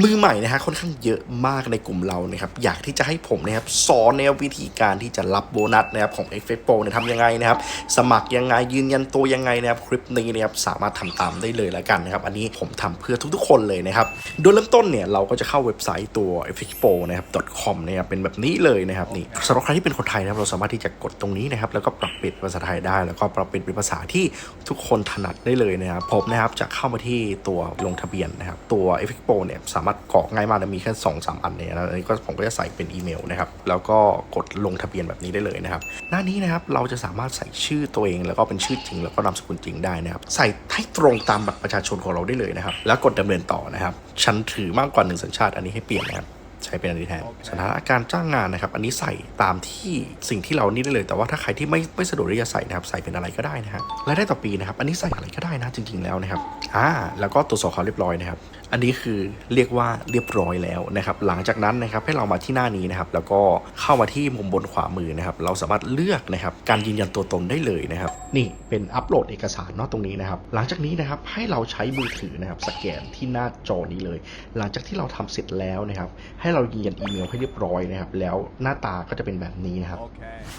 มือใหม่นะฮะค่อนข้างเยอะมากในกลุ่มเรานะครับอยากที่จะให้ผมนะครับสอนแนววิธีการที่จะรับโบนัสนะครับของ f อ Pro เนี่ยทำยังไงนะครับ สมัครยังไงยืนยันตัวยังไงนะครับคลิปนี้นะครับสามารถทำตามได้เลยแล้วกันนะครับอันนี้ผมทำเพื่อทุกๆ คนเลยนะครับโดยเริ่มต้นเนี่ยเราก็จะเข้าเว็บไซต์ตัว f x p o นะครับ .com นะครับเป็นแบบนี้เลยนะครับนี่สำหรับใครที่เป็นคนไทยนะครับเราสามารถที่จะกดตรงนี้นะครับแล้วก็ปรับเปลี่ยนภาษาไทยได้ แล้วก็ปรับเปลี่ยนเป็นภาษาที่ทุกคนถนัดได้เลยนะครับผมนะครับจะเข้ามาที่ตัวลงทะเบียนนะครับตัว f x p o เนี่ยสามารถกรอกง่ายมากนะมีแค่2อสอันเนี่ยนะอันนี้ก็ผมก็จะใส่เป็นอีเมลนะครับ แล้วก็กดลงทะเบียนแบบนี้ได้เลยนะครับ หน้านี้นะครับเราจะสามารถใส่ชื่อตัวเอง แล้วก็เป็นชื่อจริง แล้วก็นามสกุลจริงได้นะครับใส่ให้ตรงตามบัตรประชาชนของเราได้เลยนะครับ แล้วกดดำเนินต่อนะครับฉันถือมากกว่าหนึ่งสัญชาติอันนี้ให้เปลี่ยนนะครับ ใช้เป็นอันนี้แทนสถานะการจ้างงานนะครับ อันนี้ใส่ตามที่สิ่งที่เรานี่ได้เลย แต่ว่าถ้าใครที่ไม่ไม่สะดวกที่จะใส่นะครับใส่เป็นอะไรก็ได้นะครับรายได้ต่อปีนะครับ อันนี้ใส่อะไรก็ได้นะจริง ๆแล้วนะครับอ่าแล้วก็ตรวจสอบความเรียบร้อยนะครับ อันนี้คือเรียกว่าเรียบร้อยแล้วนะครับ หลังจากนั้นนะครับให้เรามาที่หน้านี้นะครับ แล้วก็เข้ามาที่มุมบนขวามือนะครับ เราสามารถเลือกนะครับ การยืนยันตัวตนได้เลยนะครับ นี่เป็นอัปโหลดเอกสารเนาะตรงนี้นะครับ หลังจากนี้นะครับให้เราใช้มือถือนะครับ สแกนที่หน้าจอนี้เลย หลังจากที่เราทำเสร็จแล้วนะครับ ให้เรายืนยันอีเมลให้เรียบร้อยนะครับ แล้วหน้าตาก็จะเป็นแบบนี้นะครับ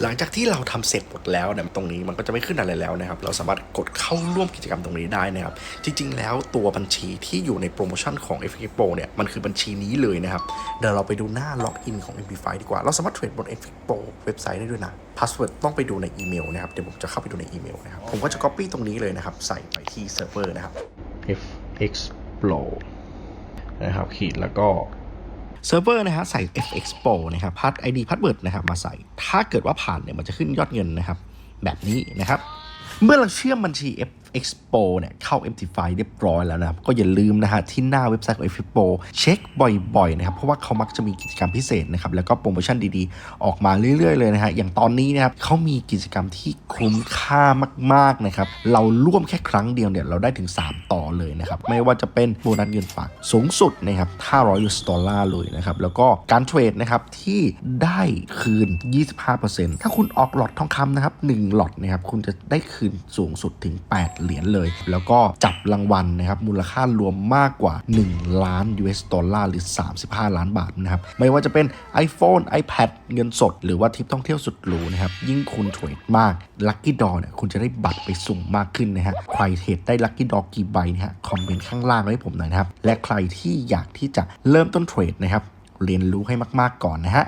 หลังจากที่เราทำเสร็จหมดแล้วเนี่ยตรงนี้มันก็จะไม่ขึ้นอะไรแล้วนะครับ เราสามารถกดเข้าร่วมกิจกรรมตรงนี้ได้นะครับ จริง ๆ แล้วตัวบัญชีที่อยู่ในโปรโมชั่นของ f x p o เนี่ยมันคือบัญชีนี้เลยนะครับเดี๋ยวเราไปดูหน้าล็อกอินของ Amplify ดีกว่า เราสามารถเทรดบน f x p o เว็บไซต์ได้ด้วยนะพาสเวิร์ดต้องไปดูในอีเมลนะครับเดี๋ยวผมจะเข้าไปดูในอีเมลนะครับผมก็จะ Copy ตรงนี้เลยนะครับใส่ไปที่เซิร์ฟเวอร์นะครับ f x p o นะครับขีดแล้วก็ เซิร์ฟเวอร์นะฮะใส่ FX Pro นะครับพัด ID พัดเบิร์ดนะครับมาใส่ถ้าเกิดว่าผ่านเนี่ยมันจะขึ้นยอดเงินนะครับแบบนี้นะครับเมื่อเราเชื่อมบัญชี FX Pro เนี่ยเข้า MTFI เรียบร้อยแล้วนะครับ ก็อย่าลืมนะฮะที่หน้าเว็บไซต์ของ FX Pro เช็คบ่อยๆนะครับเพราะว่าเขามักจะมีกิจกรรมพิเศษนะครับแล้วก็โปรโมชั่นดีๆ ออกมาเรื่อยๆเลยนะฮะอย่างตอนนี้นะครับเขามีกิจกรรมที่คุ้มค่ามากๆนะครับเราร่วมแค่ครั้งเดียวเนี่ยเราได้ถึง 3 ต่อเลยนะครับไม่ว่าจะเป็นโบนัสเงินฝากสูงสุดนะครับ500 US ดอลลาร์เลยนะครับแล้วก็การเทรดนะครับที่ได้คืน 25%ถ้าคุณออกหลอดทองคำนะครับ1หลอดนะครับคุณจะได้คืนสูงสุดถึง8เหรียญเลย แล้วก็จับรางวัลนะครับมูลค่ารวมมากกว่า 1 ล้าน US ดอลลาร์หรือ 35 ล้านบาทนะครับไม่ว่าจะเป็น iPhone iPad เงินสด หรือว่าทริปท่องเที่ยวสุดหรูนะครับยิ่งคุณเทรดมาก Lucky d o เนี่ยคุณจะได้บัตรไปสุ่มมากขึ้นนะฮะใครเทรดได้ Lucky d o กี่ใบนะฮะคอมเมนต์ข้างล่างไว้ให้ผมหน่อยนะครับและใครที่อยากที่จะเริ่มต้นเทรดนะครับเรียนรู้ให้มาก ๆ ก่อนนะฮะ